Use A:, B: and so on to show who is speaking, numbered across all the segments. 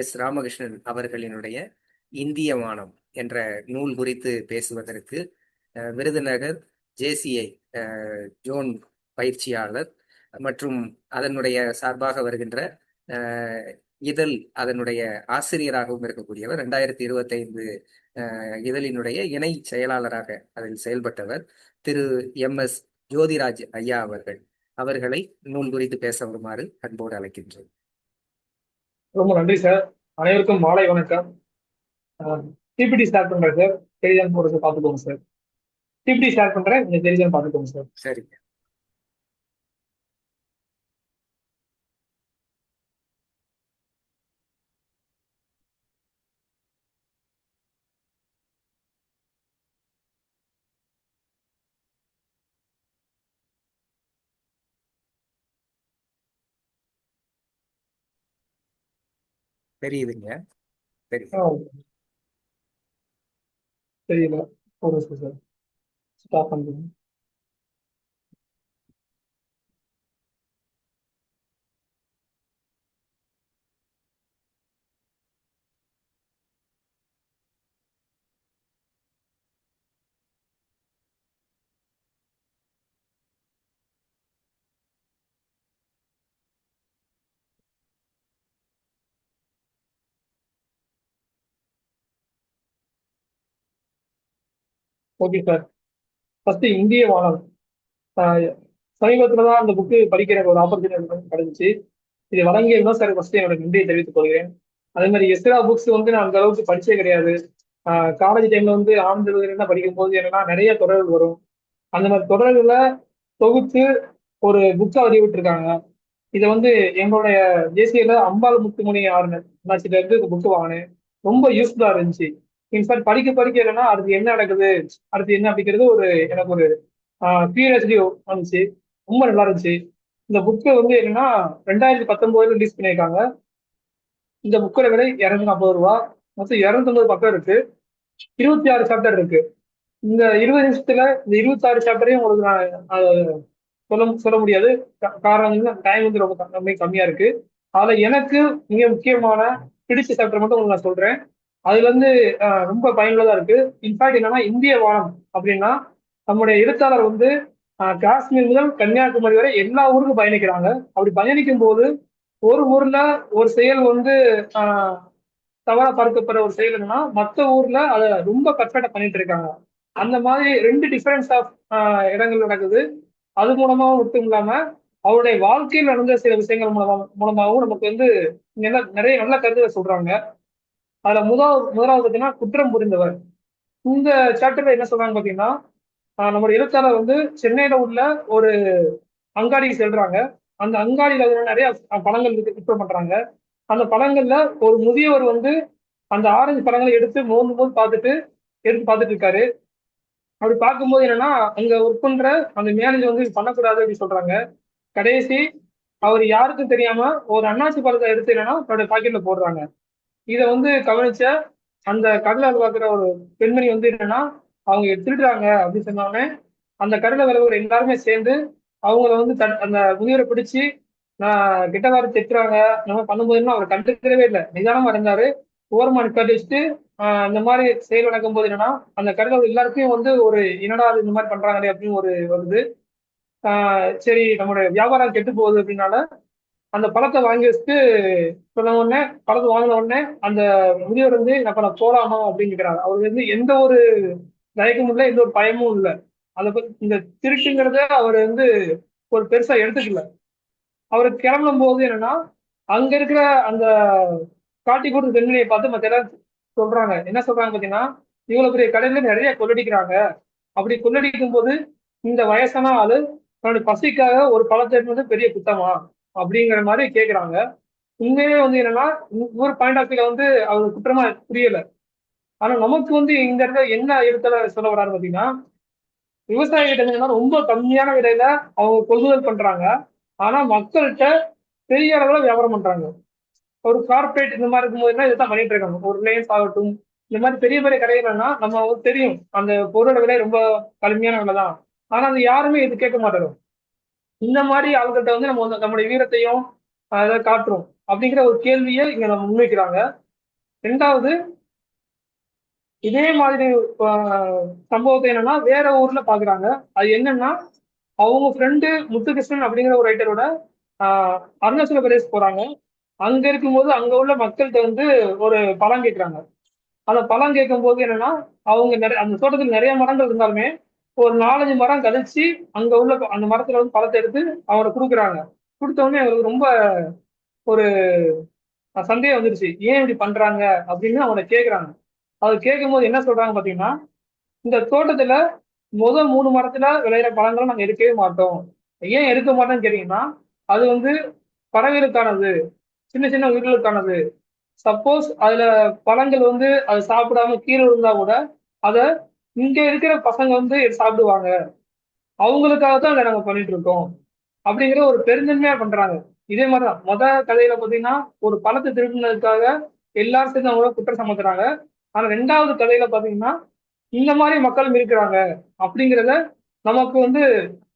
A: S Ramakrishnan அவர்களினுடைய இந்திய வானம் என்ற நூல் குறித்து பேசுவதற்கு விருதுநகர் ஜேசிஐ ஜோன் பயிற்சியாளர் மற்றும் அதனுடைய சார்பாக வருகின்ற இதழ் அதனுடைய ஆசிரியராகவும் இருக்கக்கூடியவர் ரெண்டாயிரத்தி இருபத்தைந்து இதழினுடைய இணை செயலாளராக அதில் செயல்பட்டவர் திரு எம் எஸ் ஜோதிராஜ் ஐயா அவர்கள். அவர்களை நூல் குறித்து பேச வருமாறு அன்போடு அழைக்கின்றேன்.
B: ரொம்ப நன்றி சார் அனைவருக்கும் மாலை வணக்கம். டிபிடி ஸ்டார்ட் பண்றேன் சார் தெரியுதான்னு போடுறது பார்த்துக்கோங்க சார் டிபிடி ஸ்டார்ட் பண்றேன் நீங்க தெரியுதான்னு பார்த்துக்கோங்க சார்
A: சரிங்க. தெரியுதுங்க. தெரியுது
B: தெரியல. ஒரு சார் ஸ்டாப் பண்ணுங்க ஓகே சார் ஃபர்ஸ்ட் இந்திய வானம் சமீபத்தில் தான் அந்த புக்கு படிக்கிற ஒரு ஆப்பர்ச்சுனிட்டி கிடைச்சிச்சு. இது வழங்கியிருந்தோம் சார் ஃபர்ஸ்ட் என்னோட நன்றியை தெரிவித்துக் கொள்கிறேன். அதே மாதிரி எஸ்ரா புக்ஸ் வந்து நான் அந்த அளவுக்கு படிச்சே கிடையாது. காலேஜ் டைம்ல வந்து ஆனந்த விகடன் படிக்கும் போது என்னன்னா நிறைய தொடர்கள் வரும். அந்த மாதிரி தொடர்களை தொகுத்து ஒரு புக்கை வெளியிட்டிருக்காங்க. இதை வந்து எங்களுடைய தேசியில அம்பாள் முத்துமணி ஆறுனர் அண்ணாச்சிட்ட இருந்து புக்கு வாங்கினேன். ரொம்ப யூஸ்ஃபுல்லா இருந்துச்சு. இன்ஃபேக்ட் படிக்க படிக்க என்னன்னா அடுத்து என்ன நடக்குது? அடுத்து என்ன அப்படிங்கிறது ஒரு எனக்கு ஒரு கியூரியாசிட்டி வந்துச்சு. ரொம்ப நல்லா இருந்துச்சு. இந்த புக்கு வந்து என்னன்னா ரெண்டாயிரத்தி பத்தொன்பதுல ரிலீஸ் பண்ணியிருக்காங்க. இந்த புக்கோட விலை இரநூத்தி நாற்பது ரூபா. மொத்தம் இரநூத்தொம்பது பக்கம் இருக்கு. இருபத்தி ஆறு சாப்டர் இருக்கு. இந்த இருபது நிமிஷத்துல இந்த இருபத்தாறு சாப்டரையும் உங்களுக்கு நான் சொல்ல சொல்ல முடியாது. காரணம் டைம் வந்து ரொம்ப க- ரொம்ப கம்மியா இருக்கு. அதுல எனக்கு மிக முக்கியமான பிடிச்ச சாப்டர் மட்டும் உங்களுக்கு நான் சொல்றேன். அதுல இருந்து ரொம்ப பயனுள்ளதா இருக்கு. இன்ஃபேக்ட் என்னன்னா இந்திய வானம் அப்படின்னா நம்முடைய எழுத்தாளர் வந்து காஷ்மீர் முதல் கன்னியாகுமரி வரை எல்லா ஊருக்கும் பயணிக்கிறாங்க. அப்படி பயணிக்கும் போது ஒரு ஊர்ல ஒரு செயல் வந்து ஆஹ், தவறா பார்க்கப்படுற ஒரு செயல் என்னன்னா மற்ற ஊர்ல அதை ரொம்ப பர்ஃபெக்டா பண்ணிட்டு இருக்காங்க. அந்த மாதிரி ரெண்டு டிஃபரன்ஸ் ஆஃப் இடங்கள் நடக்குது. அது மூலமாவும் மட்டும் இல்லாம அவருடைய வாழ்க்கையில் நடந்த சில விஷயங்கள் மூலமா மூலமாகவும் நமக்கு வந்து நல்ல நிறைய நல்ல கருத்துக்களை சொல்றாங்க. அதுல முதல் முதலாவது பார்த்தீங்கன்னா குற்றம் புரிந்தவர். இந்த சாப்டர்ல என்ன சொல்றாங்க பாத்தீங்கன்னா ஆஹ் எழுத்தாளர் வந்து சென்னையில உள்ள ஒரு அங்காடிக்கு செல்றாங்க. அந்த அங்காடியில நிறைய பழங்கள் இருக்கு விற்பனை பண்றாங்க. அந்த பழங்கள்ல ஒரு முதியவர் வந்து அந்த ஆரஞ்சு பழங்களை எடுத்து மோந்து மோந்து பார்த்துட்டு எடுத்து பார்த்துட்டு இருக்காரு. அப்படி பார்க்கும்போது என்னன்னா அங்க ஒர்க் பண்ற அந்த மேனேஜர் வந்து பண்ணக்கூடாது அப்படின்னு சொல்றாங்க. கடைசி அவர் யாருக்கும் தெரியாம ஒரு அண்ணாச்சி பழத்தை எடுத்து என்னன்னா தன்னுடைய பாக்கெட்ல போடுறாங்க. இதை வந்து கவனிச்ச அந்த கடலை பார்க்குற ஒரு பெண்மணி வந்து என்னன்னா அவங்க எடுத்துடுறாங்க அப்படின்னு சொன்னோடனே அந்த கடலை விளைவர் எல்லாருமே சேர்ந்து அவங்கள வந்து தட்- அந்த முதியரை பிடிச்சி நான் கிட்டவாறு திட்டுறாங்க நம்ம பண்ணும்போதுன்னா அவர் கண்டுக்கிறவே இல்லை. நிதானமா இருந்தாரு. ஓரமா நிப்பாட்டி வச்சுட்டு இந்த மாதிரி செயல் நடக்கும் போது என்னன்னா அந்த கடலை எல்லாருக்கும் வந்து ஒரு என்னடா அது இந்த மாதிரி பண்றாங்களே? அப்படின்னு ஒரு வருது. ஆஹ் சரி நம்மளுடைய வியாபாரம் கெட்டு போகுது அப்படின்னால அந்த பழத்தை வாங்கி வச்சுட்டு சொன்ன உடனே பழத்தை வாங்கின உடனே அந்த முதியவர் வந்து நான் நான் போலாமா? அப்படின்னு கேட்கிறாரு அவர் வந்து எந்த ஒரு தயக்கமும் இல்லை எந்த ஒரு பயமும் இல்லை. அதை பத்தி இந்த திருட்டுங்கிறத அவர் வந்து ஒரு பெருசா எடுத்துக்கல. அவர் கிளம்பும் போது என்னன்னா அங்க இருக்கிற அந்த காட்டி கொடுத்த பெண்மணியை பார்த்து மத்த எல்லாரும் சொல்றாங்க. என்ன சொல்றாங்க பாத்தீங்கன்னா இவ்வளவு பெரிய கடையில நிறைய கொள்ளடிக்கிறாங்க. அப்படி கொள்ளடிக்கும் போது இந்த வயசான ஆளு தன்னுடைய பசிக்காக ஒரு பழத்தை வந்து பெரிய குத்தமா? அப்படிங்கிற மாதிரி கேட்குறாங்க உண்மையே வந்து என்னன்னா ஒரு பாயிண்ட் ஆஃப் வியூல வந்து அவர் குற்றமா புரியல. ஆனா நமக்கு வந்து இந்த இடத்துல என்ன இடத்துல சொல்ல வராரு பாத்தீங்கன்னா விவசாயிகிட்ட என்னன்னா ரொம்ப கம்மியான விலையில அவங்க கொள்முதல் பண்றாங்க. ஆனா மக்கள்கிட்ட பெரிய அளவுல வியாபாரம் பண்றாங்க. ஒரு கார்பரேட் இந்த மாதிரி இருக்கும்போது இதுதான் பண்ணிட்டு இருக்காங்க. ஒரு ரிலையன்ஸ் ஆகட்டும் இந்த மாதிரி பெரிய பெரிய கடைகள்னா நம்ம தெரியும். அந்த பொருளோட விலை ரொம்ப கடுமையான விலை தான் ஆனா அது யாருமே இது கேட்க மாட்டாங்க. இந்த மாதிரி ஆள்கிட்ட வந்து நம்ம வந்து நம்முடைய வீரத்தையும் அதை காட்டுறோம். அப்படிங்கிற ஒரு கேள்வியை இங்க நம்ம முன்வைக்கிறாங்க. ரெண்டாவது இதே மாதிரி ஆஹ், சம்பவத்தை என்னன்னா வேற ஊர்ல பாக்குறாங்க. அது என்னன்னா அவங்க ஃப்ரெண்டு முத்துகிருஷ்ணன் அப்படிங்கிற ஒரு ரைட்டரோட அருணாச்சல பிரதேஷ் போறாங்க. அங்க இருக்கும்போது அங்க உள்ள மக்கள்கிட்ட வந்து ஒரு பழம் கேட்கிறாங்க அந்த பழம் கேட்கும் போது என்னன்னா அவங்க நிறைய அந்த தோட்டத்தில் நிறைய மரங்கள் இருந்தாலுமே ஒரு நாலஞ்சு மரம் கழிச்சு அங்க உள்ள அந்த மரத்துல வந்து பழத்தை எடுத்து அவரை கொடுக்குறாங்க. கொடுத்தவொடனே அவருக்கு ரொம்ப ஒரு சந்தேகம் வந்துருச்சு. ஏன் இப்படி பண்றாங்க? அப்படின்னு அவனை கேட்குறாங்க அவர் கேட்கும் கேட்கும்போது என்ன சொல்றாங்க பாத்தீங்கன்னா இந்த தோட்டத்துல முதல் மூணு மரத்துல விளையிற பழங்களை நாங்கள் எடுக்கவே மாட்டோம். ஏன் எடுக்க மாட்டோம்னு கேட்டீங்கன்னா அது வந்து பறவைகளுக்கானது சின்ன சின்ன உயிர்களுக்கானது. சப்போஸ் அதுல பழங்கள் வந்து அது சாப்பிடாம கீழே இருந்தா கூட அதை இங்க இருக்கிற பசங்க வந்து சாப்பிடுவாங்க. அவங்களுக்காக தான் அதை நாங்க பண்ணிட்டு இருக்கோம். அப்படிங்கிற ஒரு பெருந்தன்மையா பண்றாங்க. இதே மாதிரிதான். முத கதையில பாத்தீங்கன்னா ஒரு பழத்தை திருடினதுக்காக எல்லாரும் சேர்ந்து அவங்கள குற்றம் சமத்துறாங்க. ஆனா ரெண்டாவது கதையில பாத்தீங்கன்னா இந்த மாதிரி மக்களும் இருக்கிறாங்க. அப்படிங்கிறத நமக்கு வந்து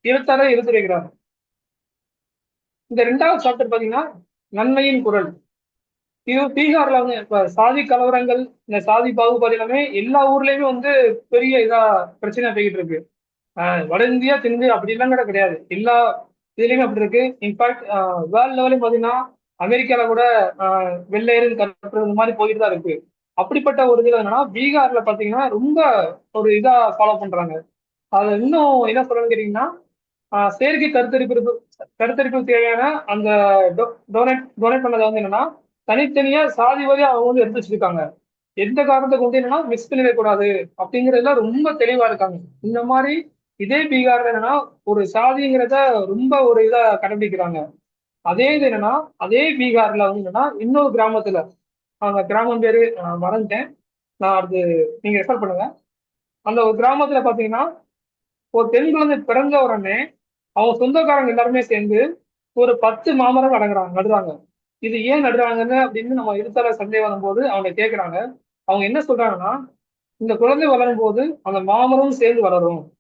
B: எழுத்தாலே எடுத்துரைக்கிறாங்க இந்த ரெண்டாவது சாப்டர் பாத்தீங்கன்னா நன்மையின் குரல். பீகார்ல வந்து இப்ப சாதி கலவரங்கள் இந்த சாதி பாகுபாடு எல்லாமே எல்லா ஊர்லயுமே வந்து பெரிய இதா பிரச்சனை போய்கிட்டு இருக்கு. ஆஹ் வட இந்தியா தென் அப்படி எல்லாம் கூட கிடையாது. எல்லா இதுலயுமே அப்படி இருக்கு. இன்ஃபேக்ட் வேர்ல்ட் லெவலையும் பாத்தீங்கன்னா அமெரிக்கால கூட ஆஹ் வெள்ளையரும் கற்று இந்த மாதிரி போயிட்டு தான் இருக்கு. அப்படிப்பட்ட ஒரு இதுல என்னன்னா பீகார்ல பாத்தீங்கன்னா ரொம்ப ஒரு இதா ஃபாலோ பண்றாங்க. அது இன்னும் என்ன சொல்றேன்னு கேட்டீங்கன்னா ஆஹ் செயற்கை கருத்தரிப்பு கருத்தரிப்பு தேவையான அந்த டொனேட் டொனேட் பண்ணதை வந்து என்னன்னா தனித்தனியா சாதி வரையும் அவங்க வந்து எடுத்து வச்சிருக்காங்க. எந்த காரணத்தை கொண்டு என்னன்னா மிஸ் பண்ணிடக்கூடாது அப்படிங்கறதுல ரொம்ப தெளிவா இருக்காங்க. இந்த மாதிரி இதே பீகார்ல என்னன்னா ஒரு சாதிங்கிறத ரொம்ப ஒரு இதா கடைபிடிக்கிறாங்க. அதே இது என்னன்னா அதே பீகார்ல வந்து என்னன்னா இன்னொரு கிராமத்துல அந்த கிராமம் பேரு நான் மறந்துட்டேன். நான் அடுத்து நீங்க ரெஃபர் பண்ணுங்க. அந்த ஒரு கிராமத்துல பாத்தீங்கன்னா ஒரு பெண் குழந்தை பிறந்த உடனே அவங்க சொந்தக்காரங்க எல்லாருமே சேர்ந்து ஒரு பத்து மாமரம் அடங்குறாங்க நடுறாங்க. இது ஏன் நடுறாங்கன்னு அப்படின்னு நம்ம இருத்தால சந்தேகம் வரும்போது அவங்க கேட்கறாங்க அவங்க என்ன சொல்றாங்கன்னா இந்த குழந்தை வளரும் போது அந்த மாமரம் சேர்ந்து வளரும்.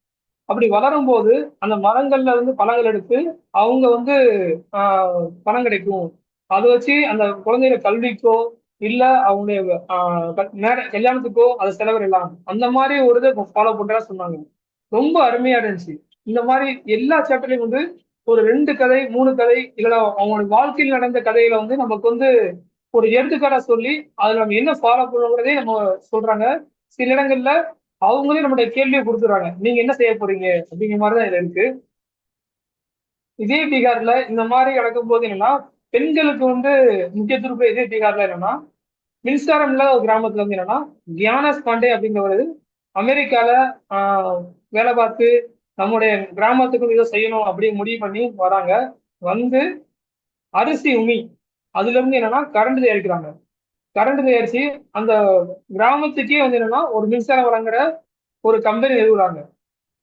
B: அப்படி வளரும் போது அந்த மரங்கள்ல இருந்து பழங்கள் எடுத்து அவங்க வந்து ஆஹ் பணம் கிடைக்கும். அதை வச்சு அந்த குழந்தையோட கல்விக்கோ இல்ல அவங்களுடைய ஆஹ் மேர- கல்யாணத்துக்கோ அதை செலவிடலாம். அந்த மாதிரி ஒரு இதை ஃபாலோ பண்றதா சொன்னாங்க. ரொம்ப அருமையா இருந்துச்சு. இந்த மாதிரி எல்லா சாப்டர்லயும் வந்து ஒரு ரெண்டு கதை மூணு கதை இல்லைன்னா அவங்களோட வாழ்க்கையில் நடந்த கதைகளை வந்து நமக்கு வந்து ஒரு எடுத்துக்காட்டா சொல்லி அதுல நம்ம என்ன ஃபாலோ பண்ணுறதே நம்ம சொல்றாங்க. சில இடங்கள்ல அவங்களே நம்மளுடைய கேள்வியை கொடுத்துறாங்க நீங்க என்ன செய்ய போறீங்க? அப்படிங்கிற மாதிரிதான் இதுல இருக்கு. இதே பீகார்ல இந்த மாதிரி நடக்கும் போது என்னன்னா பெண்களுக்கு வந்து முக்கியத்துவம் இதே பீகார்ல என்னன்னா மின்சாரம் இல்லாத ஒரு கிராமத்துல வந்து என்னன்னா கியானஸ் பாண்டே அப்படிங்கிறவரு அமெரிக்கால ஆஹ், வேலை பார்த்து நம்முடைய கிராமத்துக்கும் இதை செய்யணும் அப்படின்னு முடிவு பண்ணி வராங்க. வந்து அரிசி உமி அதுல இருந்து என்னன்னா கரண்ட் தயாரிக்கிறாங்க. கரண்ட் தயாரிச்சு அந்த கிராமத்துக்கே வந்து என்னன்னா ஒரு மின்சாரம் வழங்குற ஒரு கம்பெனி நிறுவுறாங்க.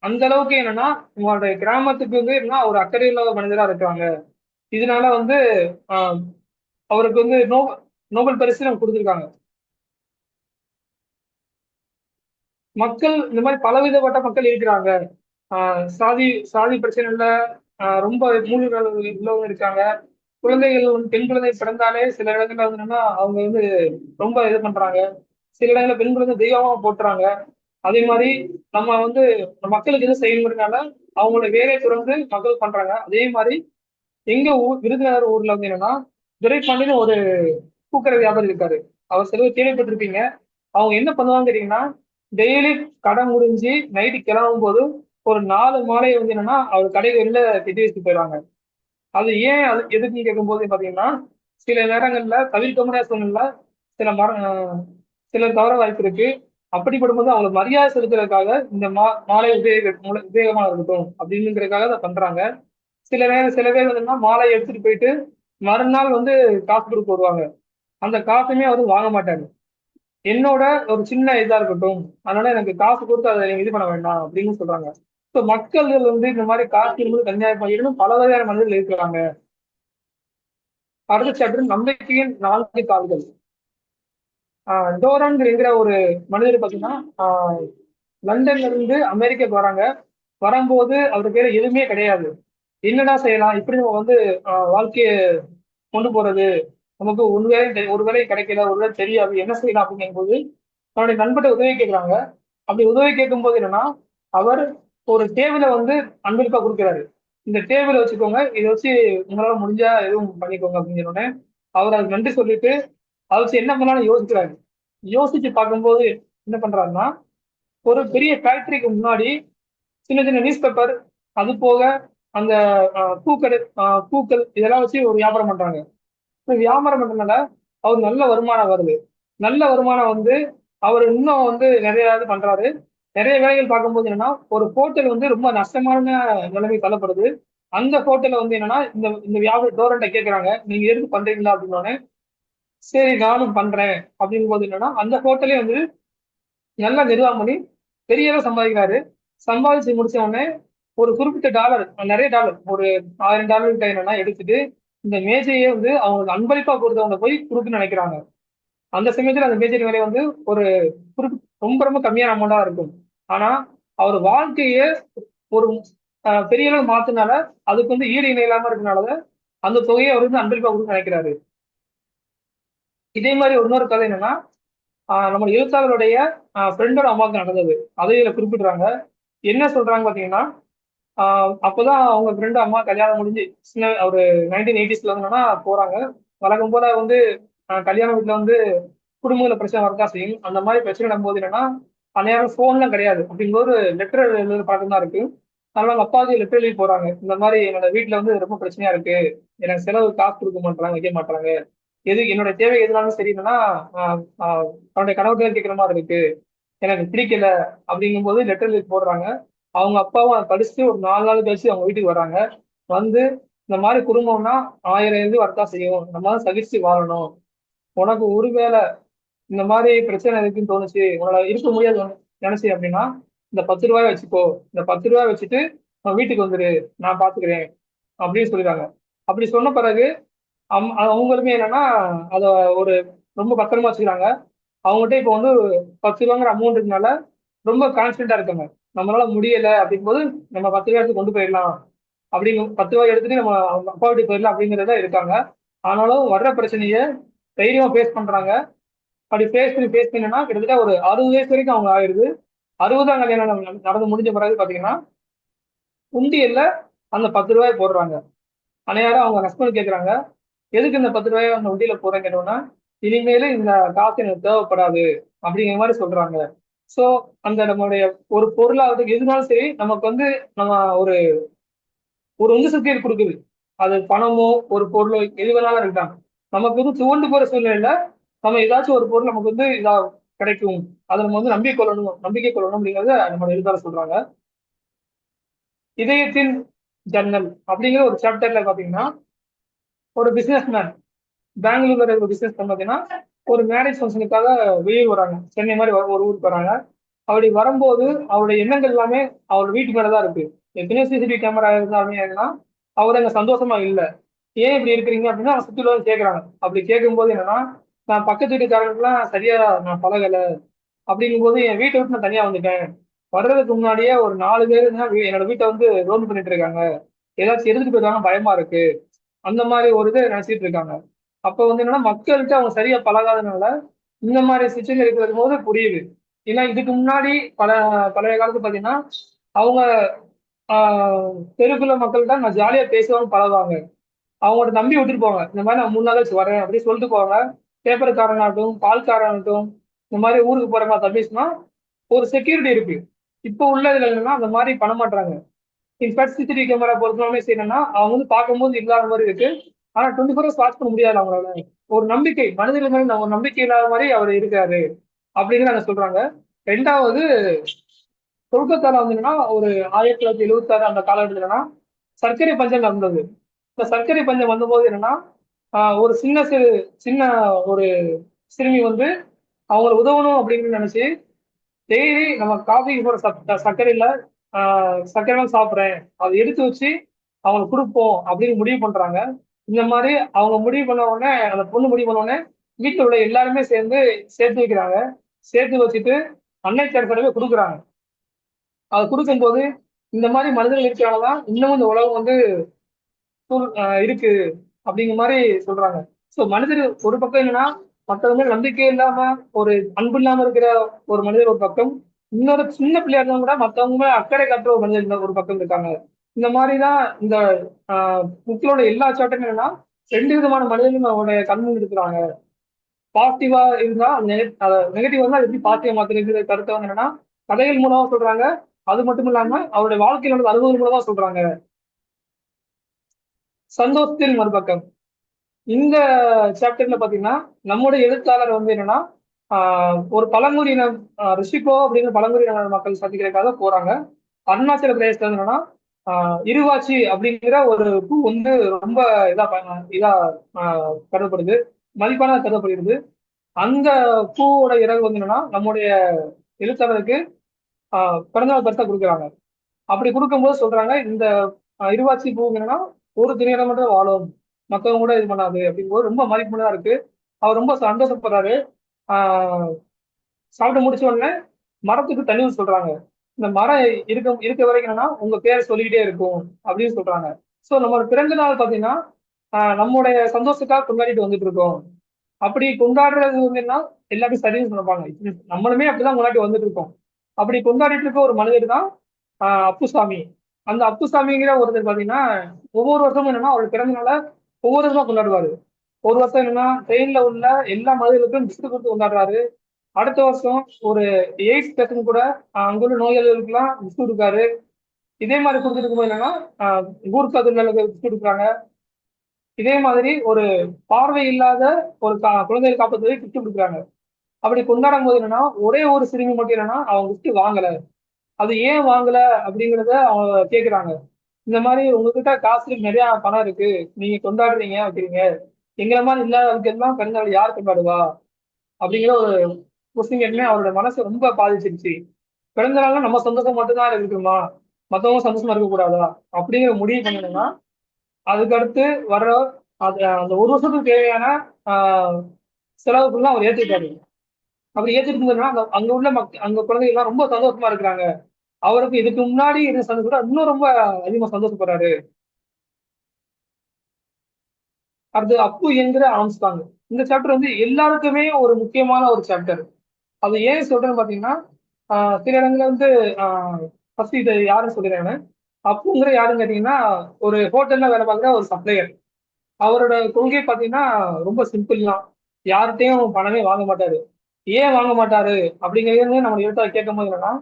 B: அந்த அளவுக்கு என்னன்னா உங்களுடைய கிராமத்துக்கு வந்து என்னன்னா ஒரு அக்கறை இல்லாத மனிதரா இருக்காங்க இதனால வந்து ஆஹ், அவருக்கு வந்து நோ நோபல் பரிசு நம்ம கொடுத்துருக்காங்க. மக்கள் இந்த மாதிரி பலவிதப்பட்ட மக்கள் இருக்கிறாங்க. சாதி சாதி பிரச்சனைல ரொம்ப மூலிகள் உள்ளவங்க இருக்காங்க. குழந்தைகள் வந்து பெண் குழந்தை பிறந்தாலே சில இடங்கள்ல வந்து அவங்க வந்து ரொம்ப இது பண்றாங்க. சில இடங்கள்ல பெண் குழந்தை தெய்வமா போட்டுறாங்க அதே மாதிரி நம்ம வந்து மக்களுக்கு எது செய்யணுங்கிறதுனால அவங்களோட வேலையை தொடர்ந்து மக்கள் பண்றாங்க. அதே மாதிரி எங்க ஊர் விருதுநகர் ஊர்ல வந்து என்னன்னா துரைப்பாண்டின்னு ஒரு பூக்கரை வியாபாரி இருக்காரு. அவர் செலவு கேள்விப்பட்டிருப்பீங்க. அவங்க என்ன பண்ணுவாங்க கேட்டீங்கன்னா டெய்லி கடை முடிஞ்சு நைட்டு கிளம்பும் போது ஒரு நாலு மாலையை வந்து என்னன்னா அவர் கடை வெளியில கட்டி வச்சுட்டு போயிடுவாங்க. அது ஏன் அது எதுக்குன்னு கேட்கும்போது பாத்தீங்கன்னா சில நேரங்கள்ல தவிர்க்க முடியாத சூழ்நிலை சில மர சிலர் தவற வாய்ப்பு இருக்கு. அப்படிப்படும்போது அவங்களுக்கு மரியாதை செலுத்துறதுக்காக இந்த மா மாலை உபயோக மூல- உபயோகமா இருக்கட்டும் அப்படிங்கிறதுக்காக அதை பண்றாங்க. சில நேரம் சில பேர் வந்து மாலை எடுத்துட்டு போயிட்டு மறுநாள் வந்து காசு கொடுக்க வருவாங்க. அந்த காசுமே அவர் வாங்க மாட்டாரு. என்னோட ஒரு சின்ன இதா இருக்கட்டும் அதனால எனக்கு காசு கொடுத்து அதை நீங்க இது பண்ண வேண்டாம் அப்படின்னு சொல்றாங்க. ஸோ மக்கள் வந்து இந்த மாதிரி காசு என்பது கன்னியாகுமரி பயிரிடும் பல வகையான மனிதர்கள் இருக்கிறாங்க. அடுத்த சாப்டர் நம்பிக்கையின் நான்கு கால்கள். ஆஹ் டோரன்ங்கிற ஒரு மனிதர் பார்த்தீங்கன்னா ஆஹ் லண்டன்ல இருந்து அமெரிக்காக்கு வராங்க. வரும்போது அவருக்கு பேர் எதுவுமே கிடையாது. என்னடா செய்யலாம்? இப்படி நம்ம வந்து ஆஹ் வாழ்க்கைய கொண்டு போறது? நமக்கு ஒரு வேலை ஒரு வேலை கிடைக்கல ஒரு வேலை தெரியாது. என்ன செய்யலாம் அப்படிங்கும் போது தன்னுடைய நண்பர்கிட்ட உதவி கேட்குறாங்க. அப்படி உதவி கேட்கும்போது என்னன்னா அவர் ஒரு டேபிள வந்து அன்பளிப்பா கொடுக்குறாரு. இந்த டேபிள வச்சுக்கோங்க. இதை வச்சு உங்களால முடிஞ்சா எதுவும் பண்ணிக்கோங்க அப்படின்னு சொன்னோடனே அவர் அதுக்கு நன்றி சொல்லிட்டு அதை வச்சு என்ன பண்ணாலும் யோசிக்கிறாரு. யோசிச்சு பார்க்கும்போது என்ன பண்றாருன்னா ஒரு பெரிய ஃபேக்டரிக்கு முன்னாடி சின்ன சின்ன நியூஸ் பேப்பர் அது போக அந்த பூக்கடை பூக்கள் இதெல்லாம் வச்சு ஒரு வியாபாரம் பண்றாங்க. வியாபாரம் பண்றதுனால அவர் நல்ல வருமானம் வருது. நல்ல வருமானம் வந்து அவர் இன்னும் வந்து நிறைய இது பண்றாரு. நிறைய வேலைகள் பார்க்கும்போது என்னன்னா ஒரு ஹோட்டல் வந்து ரொம்ப நஷ்டமான நிலைமை தள்ளப்படுது. அந்த ஹோட்டல்ல வந்து என்னன்னா இந்த இந்த வியாபார டோரண்ட கேட்கறாங்க நீங்க எதுக்கு பண்றீங்களா? அப்படின்னோடனே சரி நானும் பண்றேன். அப்படிங்கும் போது என்னன்னா அந்த ஹோட்டலே வந்து நல்லா நிர்வாகம் பண்ணி பெரிய சம்பாதிக்கிறாரு. சம்பாதிச்சு முடிச்ச உடனே ஒரு குறிப்பிட்ட டாலர் நிறைய டாலர் ஒரு ஆயிரம் டாலர் கிட்ட என்னன்னா எடுத்துட்டு இந்த மேஜையே வந்து அவங்களுக்கு அன்பளிப்பா கொடுத்தவங்க போய் கொடுக்குன்னு நினைக்கிறாங்க. அந்த சமயத்துல அந்த மேஜை விலை வந்து ஒரு குறிப்பிட்ட ரொம்ப ரொம்ப கம்மியான அமௌண்டா இருக்கும். ஆனா அவர் வாழ்க்கையே ஒரு அஹ், பெரிய அளவு மாத்தினால அதுக்கு வந்து ஈடு இணை இல்லாம இருக்கனால அந்த தொகையை அவர் வந்து அன்பளிப்பா கொடுக்க நினைக்கிறாரு. இதே மாதிரி இன்னொரு கதை என்னன்னா ஆஹ் நம்ம எழுத்தாளருடைய ஃப்ரெண்டோட அம்மாவுக்கு நடந்தது. அதை இதில் குறிப்பிடுறாங்க. என்ன சொல்றாங்க பாத்தீங்கன்னா ஆஹ் அப்போதான் அவங்க ஃப்ரெண்டு அம்மா கல்யாணம் முடிஞ்சு சின்ன ஒரு நைன்டீன் எயிட்டிஸ்ல இருந்தோம்னா போறாங்க. வழக்கம் போல வந்து ஆஹ் கல்யாண வீட்டில் வந்து குடும்பங்கள பிரச்சனை வரதான் செய்யும். அந்த மாதிரி பிரச்சனை நடக்கும்போது என்னன்னா அந்நேரம் ஃபோன்லாம் கிடையாது. அப்படிங்கும்போது லெட்டர் எழுதுற பழக்கம் தான் இருக்கு. அதனால அவங்க அப்பாவுக்கு லெட்டர் எழுதி போறாங்க இந்த மாதிரி என்னோட வீட்டுல வந்து ரொம்ப பிரச்சனையா இருக்கு. எனக்கு செலவு காசு கொடுக்க மாட்டாங்க வைக்க மாட்டாங்க எது என்னோட தேவை எதுனாலும் சரி என்னன்னா தன்னுடைய கணவர்கிட்ட கேட்கிற மாதிரி இருக்கு. எனக்கு பிடிக்கல அப்படிங்கும்போது லெட்டர் எழுதி போடுறாங்க. அவங்க அப்பாவும் அதை படிச்சுட்டு ஒரு நாலு நாள் கழிச்சு அவங்க வீட்டுக்கு வராங்க. வந்து இந்த மாதிரி குடும்பம்னா ஆயிரம் இது வரதான் செய்யும். நம்ம தான் சகிச்சு வாழணும். உனக்கு ஒருவேளை இந்த மாதிரி பிரச்சனை இருக்குன்னு தோணுச்சு. உங்களால் இருக்க முடியாது நினைச்சு அப்படின்னா இந்த பத்து ரூபாய் வச்சுக்கோ. இந்த பத்து ரூபாய் வச்சுட்டு உன் வீட்டுக்கு வந்துரு. நான் பாத்துக்கிறேன். அப்படின்னு சொல்லிடுறாங்க அப்படி சொன்ன பிறகு அம்- அவங்களுமே என்னன்னா அதை ஒரு ரொம்ப பத்திரமா வச்சுக்கிறாங்க. அவங்ககிட்ட இப்போ வந்து பத்து ரூபாங்கிற அமௌண்ட் இருக்கனால ரொம்ப கான்ஃபிடண்டா இருக்காங்க. நம்மளால முடியல அப்படிங்கும்போது நம்ம பத்து ரூபாய் எடுத்து கொண்டு போயிடலாம். அப்படிங்க பத்து ரூபாய் எடுத்துட்டு நம்ம அப்பா வீட்டுக்கு போயிடலாம் அப்படிங்கிறத இருக்காங்க. ஆனாலும் வர்ற பிரச்சனையை தைரியமா ஃபேஸ் பண்றாங்க. அப்படி ஃபேஸ் பண்ணி ஃபேஸ் பண்ணினா கிட்டத்தட்ட ஒரு அறுபது வயசு வரைக்கும் அவங்க ஆயிடுது. அறுபதாம் கல்யாணம் நடந்து முடிஞ்ச பிறகு பாத்தீங்கன்னா உண்டியல்ல அந்த பத்து ரூபாய் போடுறாங்க. அனையாரும் அவங்க ஹஸ்பண்ட் கேட்குறாங்க எதுக்கு இந்த பத்து ரூபாய் அந்த உண்டியில போறேன்னு கேட்டோம்னா இனிமேலு இந்த காசு எனக்கு தேவைப்படாது அப்படிங்கிற மாதிரி சொல்றாங்க. சோ அந்த நம்மளுடைய ஒரு பொருளாவது எதுனாலும் சரி நமக்கு வந்து நம்ம ஒரு ஒரு உந்து சக்தியை கொடுக்குது. அது பணமோ ஒரு பொருளோ எது வேணாலும் இருக்கலாம். நமக்கு வந்து துவண்டு போற சூழ்நிலையில நம்ம ஏதாச்சும் ஒரு பொருள் நமக்கு வந்து இதா கிடைக்கும். அதை நம்ம வந்து நம்பிக்கை கொள்ளணும். நம்பிக்கை கொள்ளணும் அப்படிங்கறத நம்ம எழுதாளர் சொல்றாங்க. இதயத்தின் ஜன்னல் அப்படிங்கிற ஒரு சாப்டர்ல பாத்தீங்கன்னா ஒரு பிசினஸ் மேன் பெங்களூர்ல இருக்கிற பிசினஸ் பாத்தீங்கன்னா ஒரு மேரேஜ் ஃபங்க்ஷனுக்காக வெளியூர் வராங்க. சென்னை மாதிரி ஒரு ஒரு ஊருக்கு வராங்க. அப்படி வரும்போது அவருடைய எண்ணங்கள் எல்லாமே அவரோட வீட்டு மேலதான் இருக்கு. எத்தனையோ சிசிடிவி கேமரா இருந்தாலுமே என்னன்னா அவர் அங்க சந்தோஷமா இல்லை. ஏன் இப்படி இருக்கிறீங்க அப்படின்னா அவங்க சுத்தி உள்ளவங்க கேட்கறாங்க அப்படி கேட்கும்போது என்னன்னா நான் பக்கத்து வீட்டுக்காரங்களுக்குலாம் சரியா நான் பழகல. அப்படிங்கும்போது என் வீட்டை விட்டு நான் தனியா வந்துட்டேன். வர்றதுக்கு முன்னாடியே ஒரு நாலு பேர் தான் என்னோட வீட்டை வந்து ரோந்து பண்ணிட்டு இருக்காங்க. ஏதாச்சும் எடுத்துட்டு போயிருக்காங்க பயமா இருக்கு. அந்த மாதிரி ஒரு இதை நினைச்சிட்டு இருக்காங்க. அப்ப வந்து என்னன்னா மக்கள்கிட்ட அவங்க சரியா பழகாதனால இந்த மாதிரி சுச்சுவேஷன் இருக்கிறது போது புரியுது. ஏன்னா இதுக்கு முன்னாடி பல பழைய காலத்து பாத்தீங்கன்னா அவங்க ஆஹ் தெருக்குள்ள மக்கள்கிட்ட நான் ஜாலியா பேசுவாங்க பழகுவாங்க. அவங்கள்ட்ட நம்பி விட்டுட்டு போவாங்க. இந்த மாதிரி நான் மூணு நாள் வச்சு வரேன் அப்படின்னு சொல்லிட்டு போவாங்க. பேப்பர்காரனாகட்டும் பால்காரனாகட்டும் இந்த மாதிரி ஊருக்கு போற மாதிரி தம்பிஸ்னா ஒரு செக்யூரிட்டி இருக்கு. இப்போ உள்ளதுல என்னன்னா அந்த மாதிரி பண்ண மாட்டாங்க இன்ஃபேக்ட் சிசிடிவி கேமரா பொறுத்தவரை செய்யணும்னா அவங்க வந்து பார்க்கும்போது இல்லாத மாதிரி இருக்கு. ஆனா டுவெண்ட்டி ஃபோர் ஹவர்ஸ் வாட்ச் பண்ண முடியாது அவங்களால. ஒரு நம்பிக்கை மனிதர்கள் மேல ஒரு நம்பிக்கை இல்லாத மாதிரி அவர் இருக்காரு அப்படின்னு நாங்க சொல்றாங்க. ரெண்டாவது கொல்கத்தால வந்து என்னன்னா ஒரு ஆயிரத்தி தொள்ளாயிரத்தி எழுபத்தி ஆறு அந்த காலகட்டத்துலனா சர்க்கரை பஞ்சம் நடந்தது. இந்த சர்க்கரை பஞ்சம் வந்தபோது என்னன்னா ஒரு சின்ன சிறு சின்ன ஒரு சிறுமி வந்து அவங்களை உதவணும் அப்படின்னு நினைச்சு டெய்லி நம்ம காஃபி போற சக்- சர்க்கரையில ஆஹ் சர்க்கரை தான் சாப்பிட்றேன். அதை எடுத்து வச்சு அவங்களுக்கு கொடுப்போம் அப்படின்னு முடிவு பண்றாங்க. இந்த மாதிரி அவங்க முடிவு பண்ண உடனே அந்த பொண்ணு முடிவு பண்ண உடனே வீட்டில் உள்ள எல்லாருமே சேர்ந்து சேர்த்து வைக்கிறாங்க. சேர்த்து வச்சுட்டு அன்னை தரப்படவே கொடுக்குறாங்க. அதை கொடுக்கும்போது இந்த மாதிரி மனிதர்கள் இருக்கிறனால தான் இன்னமும் இந்த உலகம் வந்து இருக்கு. அப்படிங்கிற மாதிரி சொல்றாங்க. சோ மனிதர் ஒரு பக்கம் என்னன்னா மற்றவங்க நம்பிக்கை இல்லாம ஒரு அன்பு இல்லாம இருக்கிற ஒரு மனிதர் ஒரு பக்கம் இன்னொரு சின்ன பிள்ளையா இருந்தாலும் கூட மத்தவங்க அக்கறை காட்டுற ஒரு மனிதர் ஒரு பக்கம் இருக்காங்க. இந்த மாதிரிதான் இந்த புக்களோட எல்லா சாப்டரும் என்னன்னா ரெண்டு விதமான மனிதர்களும் அவங்களோட கண்முன் இருக்கிறாங்க. பாசிட்டிவா இருந்தா நெகட்டிவ் இருந்தா எப்படி பாசிட்டிவா மாத்திருக்கிற கருத்தவங்க வந்து என்னன்னா கதைகள் மூலமா சொல்றாங்க. அது மட்டும் இல்லாம அவருடைய வாழ்க்கையில உள்ள அனுபவம் மூலமா சொல்றாங்க. சந்தோஷத்தின் மறுபக்கம். இந்த சாப்டர்ல பாத்தீங்கன்னா நம்முடைய எழுத்தாளர் வந்து என்னன்னா ஆஹ் ஒரு பழங்குடியின ஆஹ் ரிஷிகோ அப்படிங்கிற பழங்குடியின மக்கள் சந்திக்கிறதுக்காக போறாங்க. அருணாச்சல பிரதேசத்துல என்னன்னா ஆஹ் இருவாச்சி அப்படிங்கிற ஒரு பூ வந்து ரொம்ப இதா இதா கருதப்படுது. மதிப்பான கருதப்படுகிறது. அந்த பூவோட இறகு வந்து என்னன்னா நம்முடைய எழுத்தாளருக்கு ஆஹ் பிறந்தநாள் பரிசா கொடுக்குறாங்க. அப்படி கொடுக்கும்போது சொல்றாங்க இந்த இருவாச்சி பூ என்னன்னா ஒரு திணையிடம் மட்டும் வாழும். மத்தவங்க கூட இது பண்ணாது. அப்படிங்கும்போது ரொம்ப மதிப்புள்ளதா இருக்கு. அவர் ரொம்ப சந்தோஷப்படுறாரு. ஆஹ் சாப்பிட்டு முடிச்ச உடனே மரத்துக்கு தண்ணி ஊத்த சொல்றாங்க. இந்த மரம் இருக்க இருக்க வரைக்கும் என்னன்னா உங்க பேரை சொல்லிக்கிட்டே இருக்கும் அப்படின்னு சொல்றாங்க. சோ நம்ம பிறந்த நாள் பாத்தீங்கன்னா நம்மளுடைய நம்முடைய சந்தோஷத்துக்காக கொண்டாடிட்டு வந்துட்டு இருக்கோம். அப்படி கொண்டாடுறது வந்து என்ன எல்லாத்தையும் சரின்னு பண்ணுவாங்க நம்மளுமே அப்படிதான் கொண்டாடி வந்துட்டு இருக்கோம். அப்படி கொண்டாடிட்டு இருக்க ஒரு மனிதர் தான் ஆஹ் அப்புசாமி. அந்த அப்புசாமிங்கிற ஒருத்தர் பாத்தீங்கன்னா ஒவ்வொரு வருஷமும் என்னன்னா அவர் பிறந்த ஒவ்வொரு வருஷமா கொண்டாடுவாரு. ஒரு வருஷம் என்னன்னா ட்ரெயின்ல உள்ள எல்லா மனிதர்களுக்கும் பிஸ்கட் கொடுத்து கொண்டாடுறாரு. அடுத்த வருஷம் ஒரு எய்ட்ஸ் பேஷன் கூட ஆஹ் அங்குள்ள நோயாளிகளுக்கெல்லாம் பிஸ்கட் கொடுக்காரு. இதே மாதிரி கொடுத்துட்டு இருக்கும்போது என்னன்னா ஆஹ் கூர்க்கா திருநெல்லுக்கு பிஸ்கட் கொடுக்குறாங்க. இதே மாதிரி ஒரு பார்வை இல்லாத ஒரு கா- குழந்தைகள் காப்பதற்கு கிஃப்ட் கொடுக்குறாங்க. அப்படி கொண்டாடும் போது என்னன்னா ஒரே ஒரு சிறுமி மட்டும் என்னன்னா அவங்க கிஃப்ட் வாங்கல. அது ஏன் வாங்கல அப்படிங்கறத அவங்க கேக்குறாங்க. இந்த மாதிரி உங்ககிட்ட காசு நிறைய பணம் இருக்கு. நீங்க கொண்டாடுறீங்க வைக்கிறீங்க எங்களை மாதிரி இல்லாதவங்களுக்கு எல்லாம் யார் கொண்டாடுவா? அப்படிங்கிற ஒரு கொஸ்டின் கேட்டுமே அவரோட மனசு ரொம்ப பாதிச்சிருச்சு. பிறந்த நாள்னா நம்ம சந்தோஷம் மட்டும்தான் இருக்குமா? மத்தவங்க சந்தோஷமா இருக்கக்கூடாதா அப்படிங்கிற முடிவு பண்ணணும்னா அதுக்கடுத்து வர்ற அது அந்த ஒரு வருஷத்துக்கு தேவையான செலவு செலவுக்குள்ள அவர் ஏத்துக்கிட்டாரு அப்படி ஏத்துட்டு இருந்ததுன்னா அங்க உள்ள மக் அங்க குழந்தைகள்லாம் ரொம்ப சந்தோஷமா இருக்கிறாங்க. அவருக்கு இதுக்கு முன்னாடி இருந்த சந்தோஷப்பட இன்னும் ரொம்ப அதிகமா சந்தோஷப்படுறாரு. அடுத்து அப்பு என்கிற ஆம்ஸ்டாங் இந்த சாப்டர் வந்து எல்லாருக்குமே ஒரு முக்கியமான ஒரு சாப்டர் அது ஏன் சொல்றேன்னு பாத்தீங்கன்னா ஆஹ் சில இடங்கள்ல வந்து ஃபர்ஸ்ட் இது யாருன்னு சொல்லிடுறேன் அப்புங்கிற யாருன்னு கேட்டீங்கன்னா ஒரு ஹோட்டல்ல வேலை பார்க்குற ஒரு சப்ளையர் அவரோட கொள்கை பாத்தீங்கன்னா ரொம்ப சிம்பிள் தான். யார்கிட்டையும் பணமே வாங்க மாட்டாரு. ஏன் வாங்க மாட்டாரு? அப்படிங்கிறது நம்ம எடுத்தா கேட்கும் போது என்னன்னா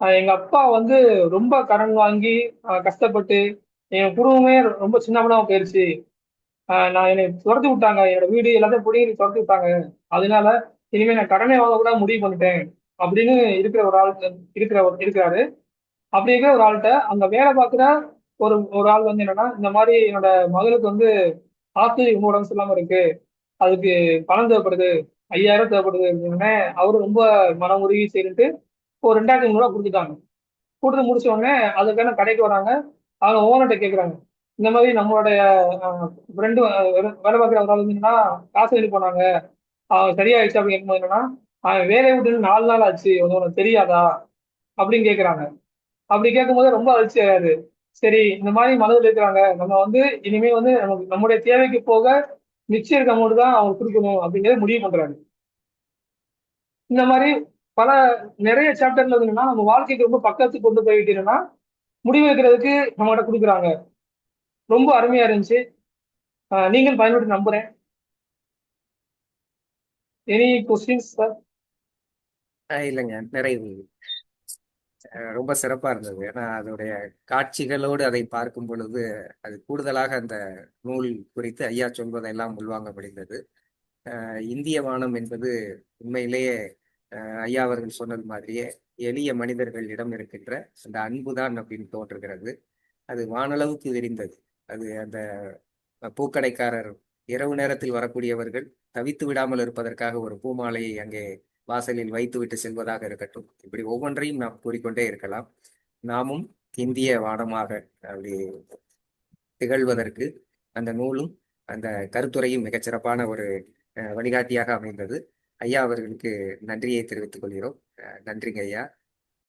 B: எங்க அப்பா வந்து ரொம்ப கடன் வாங்கி கஷ்டப்பட்டு என் குடும்பமே ரொம்ப சின்னப்படமா போயிருச்சு. நான் என்னை துரத்தி விட்டாங்க. என்னோட வீடு எல்லாத்தையும் பிடிங்கி துரத்தி விட்டாங்க. அதனால இனிமேல் நான் கடனை வாங்க கூட முடிவு பண்ணிட்டேன் அப்படின்னு இருக்கிற ஒரு ஆள் இருக்கிற ஒரு இருக்கிறாரு. அப்படி இருக்கிற ஒரு ஆள்கிட்ட அங்க வேலை பார்க்குற ஒரு ஒரு ஆள் வந்து என்னன்னா இந்த மாதிரி என்னோட மகளுக்கு வந்து ஆஸ்திரேலியா உடம்பு சொல்லாம இருக்கு. அதுக்கு பணம் தேவைப்படுது ஐயாயிரம் தேவைப்படுது அப்படின்னே அவரு ரொம்ப மனம் உருகி சரின்ட்டு ஒரு ரெண்டாயிரத்தி ஐநூறுரூவா கொடுத்துட்டாங்க. கொடுத்து முடிச்ச உடனே அதுக்கான கடைக்கு வராங்க. அவங்க ஓனர்கிட்ட கேட்குறாங்க இந்த மாதிரி நம்மளுடைய ஃப்ரெண்டு வேலை பார்க்குற ஒரு ஆள் காசு எழுதி போனாங்க. அவன் சரியாயிடுச்சு அப்படின்னு கேட்கும்போது என்னன்னா அவன் வேலையை விட்டு நாலு நாள் ஆச்சு. உனக்கு உனக்கு தெரியாதா? அப்படின்னு கேட்குறாங்க அப்படி கேட்கும்போது ரொம்ப அதிர்ச்சி ஆகாது சரி இந்த மாதிரி மனதில் இருக்கிறாங்க. நம்ம வந்து இனிமே வந்து நமக்கு நம்முடைய தேவைக்கு போக மிச்சம் இருக்க அமௌண்ட் தான் அவங்க கொடுக்கணும் அப்படிங்கிறத முடிவு பண்றாங்க. இந்த மாதிரி பல நிறைய சாப்டர்ல என்னன்னா நம்ம வாழ்க்கைக்கு ரொம்ப பக்கத்துக்கு கொண்டு போயிட்டீங்கன்னா முடிவு வைக்கிறதுக்கு நம்மகிட்ட கொடுக்குறாங்க. ரொம்ப அருமையா இருந்துச்சு. ஆஹ் நீங்கள் பயன்படுத்தி நம்புறேன். எனி கொஸ்டின்ஸ் சார்
A: ஆஹ் இல்லைங்க. நிறைவு ரொம்ப சிறப்பா இருந்தது. ஏன்னா அதோடைய காட்சிகளோடு அதை பார்க்கும் பொழுது அது கூடுதலாக அந்த நூல் குறித்து ஐயா சொல்வதெல்லாம் உள்வாங்க முடிந்தது. ஆஹ் இந்திய வானம் என்பது உண்மையிலேயே ஐயா அவர்கள் சொன்னது மாதிரியே எளிய மனிதர்களிடம் இருக்கின்ற அந்த அன்புதான் அப்படின்னு தோன்றுகிறது. அது வானளவுக்கு விரிந்தது. அது அந்த பூக்கடைக்காரர் இரவு நேரத்தில் வரக்கூடியவர்கள் தவித்து விடாமல் இருப்பதற்காக ஒரு பூமாலையை அங்கே வாசலில் வைத்துவிட்டு செல்வதாக இருக்கட்டும். இப்படி ஒவ்வொன்றையும் நாம் கூறிக்கொண்டே இருக்கலாம். நாமும் இந்திய வானமாக அப்படி திகழ்வதற்கு அந்த நூலும் அந்த கருத்துரையும் மிகச்சிறப்பான ஒரு வழிகாட்டியாக அமைந்தது. ஐயா அவர்களுக்கு நன்றியை தெரிவித்துக் கொள்கிறோம். நன்றிங்க ஐயா.